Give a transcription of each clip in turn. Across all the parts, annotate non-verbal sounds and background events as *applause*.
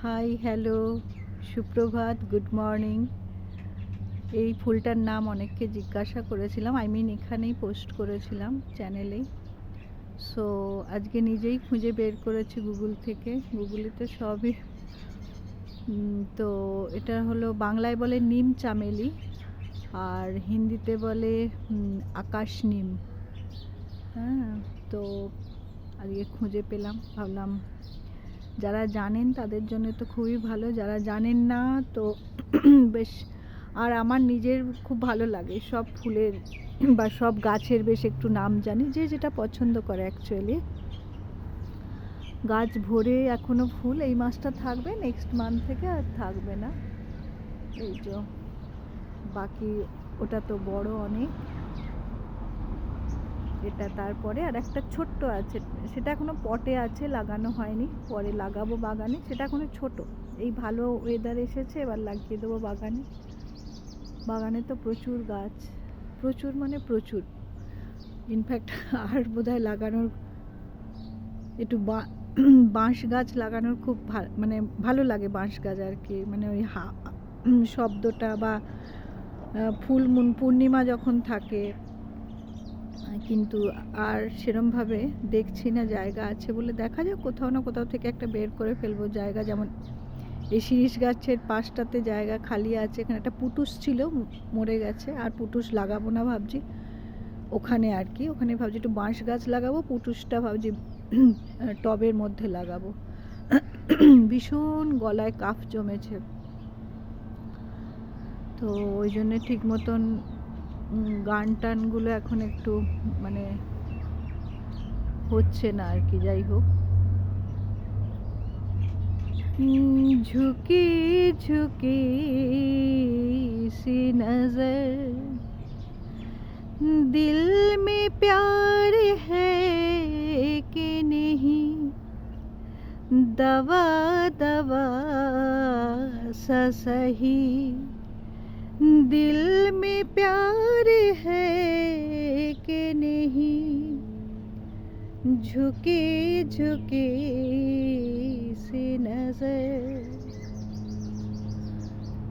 High hello সুপ্রভাত good morning এই ফুলটার নাম অনেককে জিজ্ঞাসা করেছিলাম আই মিন এখানেই পোস্ট করেছিলাম চ্যানেলেই সো আজকে নিজেই খুঁজে বের করেছি গুগল থেকে। গুগলে তো সবই। তো এটা হলো বাংলায় বলে নিম চামেলি, আর হিন্দিতে বলে আকাশ নিম। হ্যাঁ তো আজকে খুঁজে পেলাম, ভাবলাম যারা জানেন তাদের জন্য তো খুবই ভালো, যারা জানেন না তো *clears throat* বেশ, আর আমার নিজের খুব ভালো লাগে সব ফুলের *clears throat* বা সব গাছের বেশ একটু নাম জানি, যে যেটা পছন্দ করে অ্যাকচুয়ালি গাছ ভরে এখনও ফুল, এই মাসটা থাকবে নেক্সট মান্থ থেকে আর থাকবে না। এই যে, বাকি ওটা তো বড় অনেক। এটা তারপরে আর একটা ছোট্ট আছে। সেটা এখনও পটে আছে, লাগানো হয়নি। পরে লাগাবো বাগানে। সেটা এখনও ছোট। এই ভালো ওয়েদার এসেছে, এবার লাগিয়ে দেবো বাগানে। বাগানে তো প্রচুর গাছ। প্রচুর মানে প্রচুর। ইনফ্যাক্ট আর বোধহয় লাগানোর একটু বা, বাঁশ গাছ লাগানোর খুব ভা- মানে ভালো লাগে বাঁশ গাছ আর কি। মানে ওই হা- শব্দটা বা ফুল পূর্ণিমা যখন থাকে কিন্তু আর সেরমভাবে দেখছি না জায়গা আছে বলে দেখা যাক কোথাও না কোথাও থেকে একটা বের করে ফেলব জায়গা। যেমন এই শিরিষ গাছের পাশটাতে জায়গা খালি আছে, এখানে একটা পুটুস ছিল মরে গেছে, আর পুটুস লাগাবো না ভাবছি। ওখানে আর কি, ওখানে ভাবছি একটু বাঁশ গাছ লাগাবো, পুটুসটা ভাবছি *clears throat* টবের মধ্যে লাগাবো। *clears throat* ভীষণ গলায় কাফ জমেছে। তো ওই জন্যে ঠিক মতন গান টানগুলো এখন একটু মানে হচ্ছে না আর কি যাই হোক हम्म, झुकी झुकी सी नजर दिल में प्यार है कि नहीं दवा दवा सा सही दिल में प्यार है कि नहीं? झुके झुके से नज़र।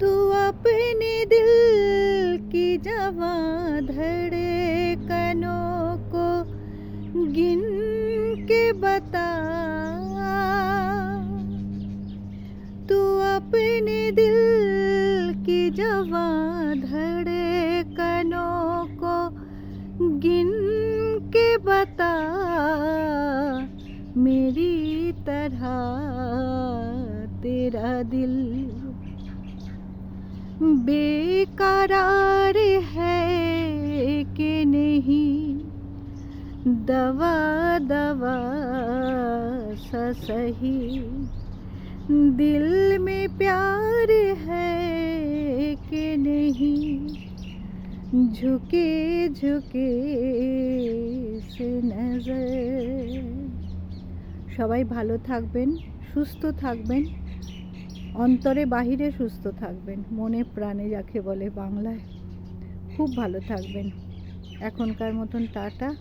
तू अपने दिल की जवा धड़े कनों को गिन के बता। तू अपने दिल की जवा बता मेरी तरह तेरा दिल बेकरार है कि नहीं? दवा दवा सा सही। दिल में प्यार है कि नहीं? ঝুঁকে झुके সে সবাই ভালো থাকবেন, সুস্থ থাকবেন, অন্তরে, বাহিরে সুস্থ থাকবেন, মনে প্রাণে যাকে বলে বাংলায়। খুব ভালো থাকবেন। এখনকার মতন টাটা।